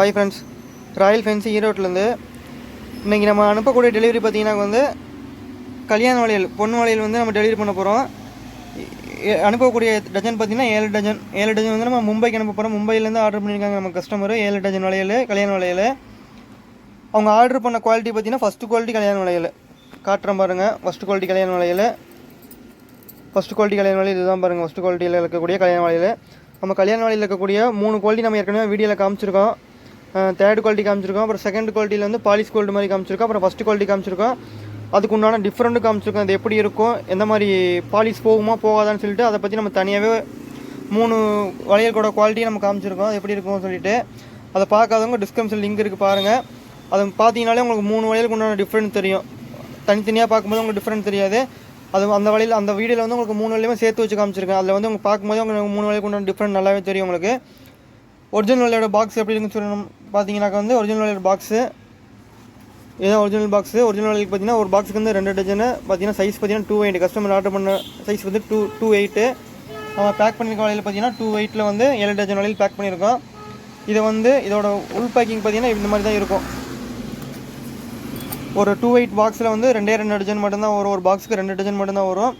Hi friends Royal fancy ஈரோட்டிலேருந்து இன்றைக்கி நம்ம அனுப்பக்கூடிய டெலிவரி பார்த்தீங்கன்னா வந்து கல்யாண வளையல் பொன் வளையல் வந்து நம்ம டெலிவரி பண்ண போகிறோம் அனுப்பக்கூடிய டஜன் பார்த்தீங்கன்னா ஏழு டஜன் ஏழு டஜன் வந்து நம்ம மும்பைக்கு அனுப்ப போகிறோம் மும்பையிலேருந்து ஆர்டர் பண்ணியிருக்காங்க நம்ம கஸ்டமர் ஏழு டஜன் வளையல் கல்யாண வளையல் அவங்க ஆர்டர் பண்ண குவாலிட்டி பார்த்தீங்கன்னா ஃபஸ்ட்டு குவாலிட்டி கல்யாண வளையல் காட்டுறேன் பாருங்கள் ஃபஸ்ட்டு குவாலிட்டி கல்யாண வளையல் ஃபஸ்ட்டு குவாலிட்டி கல்யாண வளையல் இதுதான் பாருங்கள் ஃபஸ்ட்டு குவாலிட்டியில் இருக்கக்கூடிய கல்யாண வளையல் நம்ம கல்யாண வளையல் இருக்கக்கூடிய மூணு குவாலிட்டி நம்ம ஏற்கனவே வீடியோவில் காமிச்சிருக்கோம். Third quality காமிச்சிருக்கோம். அப்புறம் செகண்ட் குவாலிட்டியில் வந்து பாலிஷ் கோல்டு மாதிரி காமிச்சிருக்கோம். அப்புறம் ஃபஸ்ட் குவாலிட்டி காமிச்சிருக்கோம். அதுக்கு உண்டான டிஃப்ரெண்ட்டு காமிச்சிருக்கோம். அது எப்படி இருக்கும்? எந்த மாதிரி பாலிஷ் போகுமா போகாதான்னு சொல்லிட்டு அதை பற்றி நம்ம தனியாகவே மூணு வளையல் கூட குவாலிட்டி நம்ம காமிச்சிருக்கோம். அது எப்படி இருக்கும்னு சொல்லிட்டு. அதை பார்க்காதவங்க டிஸ்கிரிப்ஷன் லிங்க் இருக்குது பாருங்கள் அதை பார்த்தீங்கனாலே உங்களுக்கு மூணு வளையலுக்கு உண்டான டிஃப்ரெண்ட் தெரியும். தனித்தனியாக பார்க்கும்போது உங்களுக்கு டிஃப்ரெண்ட் தெரியாது. அது அந்த வழியில் அந்த வீடியோவில் வந்து உங்களுக்கு மூணு வழியுமே சேர்த்து வச்சு காமிச்சிருக்கேன். அதில் வந்து உங்களுக்கு பார்க்கும்போது உங்களுக்கு மூணு வழிக்கு உண்டான டிஃப்ரெண்ட் நல்லாவே தெரியும் உங்களுக்கு. ஒரிஜினல் வழியோட பாக்ஸ் எப்படி இருக்குன்னு சொல்லணும்? பார்த்தீங்கன்னாக்கா வந்து ஒரிஜினல் வளையல் பாக்ஸு இதுதான் ஒரிஜினல் பாக்ஸு ஒரிஜினல் வலைக்கு பார்த்தீங்கன்னா ஒரு பாக்ஸுக்கு வந்து ரெண்டு டஜனு பார்த்தீங்கன்னா சைஸ் பார்த்தீங்கன்னா டூ எயிட் கஸ்டமர் ஆர்டர் பண்ண சைஸ் வந்து டூ டூ எயிட்டு நம்ம பேக் பண்ணியிருக்க வளையல் பார்த்தீங்கன்னா டூ எயிட்டில் வந்து ஏழு டஜன் வலையில் பேக் பண்ணியிருக்கோம் இதை வந்து இதோட உள் பேக்கிங் பார்த்தீங்கன்னா இந்த மாதிரி தான் இருக்கும். ஒரு டூ எயிட் பாக்ஸில் வந்து ரெண்டே ரெண்டு டஜன் மட்டும்தான் வரும். ஒரு பாக்ஸுக்கு ரெண்டு டஜன் மட்டும்தான் வரும்.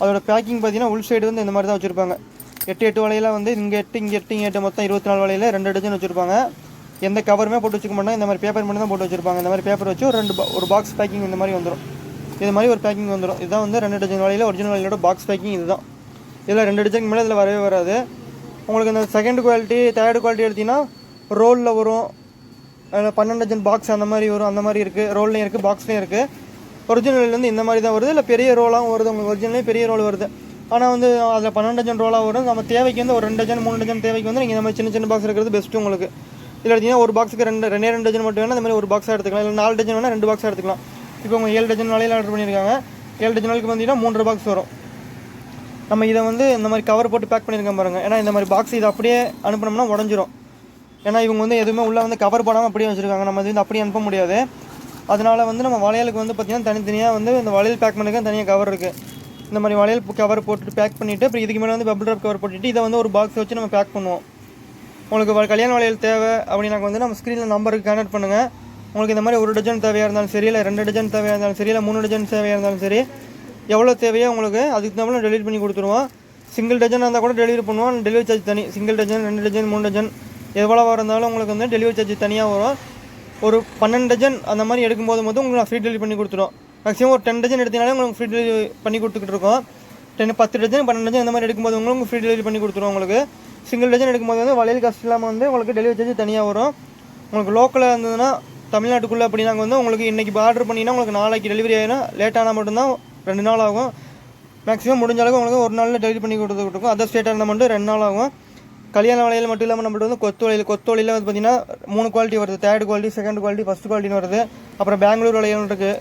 அதோட பேக்கிங் பார்த்தீங்கன்னா உள் சைடு வந்து இந்த மாதிரி தான் வச்சுருப்பாங்க. எட்டு எட்டு வலையில் வந்து இங்கே எட்டு இங்கே எட்டு இங்கே எட்டு மொத்தம் இருபத்தி நாலு வலையில் ரெண்டு டஜன் வச்சுருப்பாங்க. எந்த கவருமே போட்டு வச்சுக்க மாட்டோம். இந்த மாதிரி பேப்பர் மட்டும் தான் போட்டு வச்சுருப்பாங்க. இந்த மாதிரி பேப்பர் வச்சு ஒரு ரெண்டு ஒரு பாக்ஸ் பேக்கிங் இந்த மாதிரி வந்துடும் இது மாதிரி ஒரு பேக்கிங் வந்துடும் இதுதான் வந்து ரெண்டு டஜன் வலையில் ஒரிஜினல் வலையோட பாக்ஸ் பேக்கிங் இதுதான். இதில் ரெண்டு டஜனுக்கு மேலே இதில் வரவே வராது. உங்களுக்கு இந்த செகண்ட் குவாலிட்டி தேர்டு குவாலிட்டி எடுத்திங்கன்னா ரோலில் வரும். பன்னெண்டு டஜன் பாக்ஸ் அந்த மாதிரி வரும். அந்த மாதிரி இருக்குது ரோல்லையும் இருக்குது பாக்ஸ்லையும் இருக்குது ஒரிஜினல் இந்த மாதிரி தான் வருது. இல்லை பெரிய ரோலாகவும் வருது. உங்களுக்கு ஒரிஜினலே பெரிய ரோல் வருது. ஆனால் வந்து அதில் பன்னெண்டு டஜன் ரோலாக வரும். நம்ம தேவைக்கு வந்து ஒரு ரெண்டு டஜன் மூணு டஜன் தேவைக்கு வந்து நீங்கள் இந்த மாதிரி சின்ன சின்ன பாக்ஸ் இருக்கிறது பெஸ்ட்டு உங்களுக்கு. இதில் எடுத்தீங்கன்னா ஒரு பாக்ஸுக்கு ரெண்டு ரெண்டே ரெண்டு டஜன் மட்டும் வேணால் இந்த மாதிரி ஒரு பாக்ஸாக எடுத்துக்கலாம். இல்லை நாலு டஜன் வேணால் ரெண்டு பாக்ஸாக எடுத்துக்கலாம். இப்போ உங்கள் ஏழு டஜன் வலையில் ஆர்டர் பண்ணியிருக்காங்க. ஏழு டஜன் வலைக்கு பார்த்தீங்கன்னா மூன்று பாக்ஸ் வரும். நம்ம இதை வந்து இந்த மாதிரி கவர் போட்டு பேக் பண்ணியிருக்கோம் பாருங்கள் ஏன்னா இந்த மாதிரி பாக்ஸ் இதை அப்படியே அனுப்பினோம்னா உடஞ்சிரும். ஏன்னா இவங்க வந்து எதுவுமே உள்ளே வந்து கவர் போடாமல் அப்படியே வச்சுருக்காங்க. நம்ம இது வந்து அப்படியே அனுப்ப முடியாது. அதனால் வந்து நம்ம வளையலுக்கு வந்து பார்த்திங்கன்னா தனித்தனியாக வந்து இந்த வளையல் பேக் பண்ணிக்க தனியாக கவர் இருக்குது இந்த மாதிரி வளையல் கவர் போட்டுட்டு பேக் பண்ணிவிட்டு அப்புறம் இதுக்கு மேலே வந்து பபிள் ட்ராப் கவர் போட்டுட்டு இதை வந்து ஒரு பாக்ஸ் வச்சு நம்ம பேக் பண்ணுவோம். உங்களுக்கு கல்யாண வளையல் தேவை அப்படின்னாக்க வந்து நம்ம ஸ்க்ரீனில் நம்பருக்கு கனெக்ட் பண்ணுங்கள் உங்களுக்கு இந்த மாதிரி ஒரு டஜன் தேவையாக இருந்தாலும் சரி இல்லை ரெண்டு டஜன் தேவையாக இருந்தாலும் சரி இல்லை மூணு டஜன் தேவையாக இருந்தாலும் சரி எவ்வளோ தேவையோ உங்களுக்கு அதுக்கு தகுந்த டெலிவரி பண்ணி கொடுத்துருவோம். சிங்கிள் டஜன் இருந்தால் கூட டெலிவரி பண்ணுவோம். டெலிவரி சார்ஜ் தனி. சிங்கிள் டஜன் ரெண்டு டஜன் மூணு டஜன் எவ்வளோவாக இருந்தாலும் உங்களுக்கு வந்து டெலிவரி சார்ஜ் தனியாக வரும். ஒரு பன்னெண்டு டஜன் அந்த மாதிரி எடுக்கும்போது மட்டும் உங்களுக்கு நான் ஃப்ரீ டெலிவரி பண்ணி கொடுத்துருவோம். மேக்ஸிமம் ஒரு டென் டஜன் எடுத்தீங்கனாலே உங்களுக்கு ஃப்ரீ டெலிவரி பண்ணி கொடுத்துக்கிட்டு இருக்கோம். டென் பத்து டஜன் பன்னெண்டு டஜன் இந்த மாதிரி எடுக்கும்போது உங்களுக்கு ஃப்ரீ டெலிவரி பண்ணி கொடுத்துருவோம் உங்களுக்கு. சிங்கிள் டஜன் எடுக்கும்போது வந்து வளையல் காசு இல்லாமல் வந்து உங்களுக்கு டெலிவரி சார்ஜ் தனியாக வரும். உங்களுக்கு லோக்கலில் இருந்ததுன்னா தமிழ்நாட்டுக்குள்ளே அப்படின்னாங்க வந்து உங்களுக்கு இன்றைக்கி ஆர்டர் பண்ணிங்கன்னா உங்களுக்கு நாளைக்கு டெலிவரி ஆகினா லேட் ஆனால் மட்டும்தான் ரெண்டு நாள் ஆகும். மேக்ஸிமம் முடிஞ்ச அளவுக்கு உங்களுக்கு ஒரு நாளில் டெலிவரி பண்ணி கொடுத்து கொடுக்கும் அதர் ஸ்டேட்டாக இருந்தால் மட்டும் ரெண்டு நாள் ஆகும். கல்யாண வளையல் மட்டும் இல்லாமல் நம்மள்ட்ட வந்து கொத்து வளையல் கொத்து வளையல் வந்து பார்த்தீங்கன்னா மூணு குவாலிட்டி வருது. Third quality second quality first குவாலிட்டின்னு வருது. அப்புறம் பெங்களூர் வளையல் இருக்குது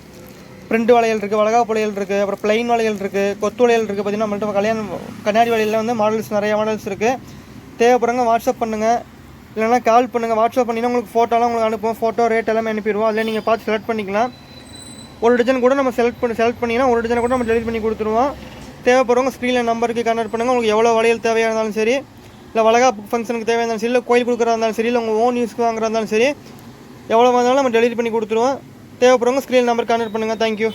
பிரிண்ட் வளையல் இருக்குது வளகாப்பு வளையல் இருக்குது அப்புறம் பிளைன் வளையல் இருக்குது கொத்து வளையல் இருக்குது பார்த்தீங்கன்னா நம்மள்ட்ட கல்யாணம் கண்ணாடி வளையலில் வந்து மாடல்ஸ் நிறைய மாடல்ஸ் இருக்குது தேவைப்படுறவங்க வாட்ஸ்அப் பண்ணுங்கள் இல்லைனா கால் பண்ணுங்கள் வாட்ஸ்அப் பண்ணினா உங்களுக்கு ஃபோட்டோலாம் உங்களுக்கு அனுப்புவோம். ஃபோட்டோ ரேட் எல்லாமே அனுப்பிடுவோம். அதில் நீங்கள் பார்த்து செலக்ட் பண்ணிக்கலாம். ஒரு டிசைன் கூட நம்ம செலக்ட் பண்ணி செலக்ட் பண்ணிங்கன்னா ஒரு டிசைனை கூட நம்ம டெலிவரி பண்ணி கொடுத்துருவோம். தேவைப்படுறவங்க ஸ்க்ரீனில் நம்பருக்கு கனெக்ட் பண்ணுங்கள் உங்களுக்கு எவ்வளோ வளையல் தேவையாக இருந்தாலும் சரி இல்லை வளகாப்பு ஃபங்க்ஷனுக்கு தேவையாக இருந்தாலும் சரி இல்லை கோயில் கொடுக்குறதா இருந்தாலும் சரி இல்லை உங்கள் ஓன் யூஸ்க்கு வாங்குறதா இருந்தாலும் சரி எவ்வளோ வந்தாலும் நம்ம டெலிவரி பண்ணி கொடுத்துருவோம். தேவைப்படுறவங்க ஸ்க்ரீன் நம்பர் கான்டெக்ட் பண்ணுங்கள் தேங்க்யூ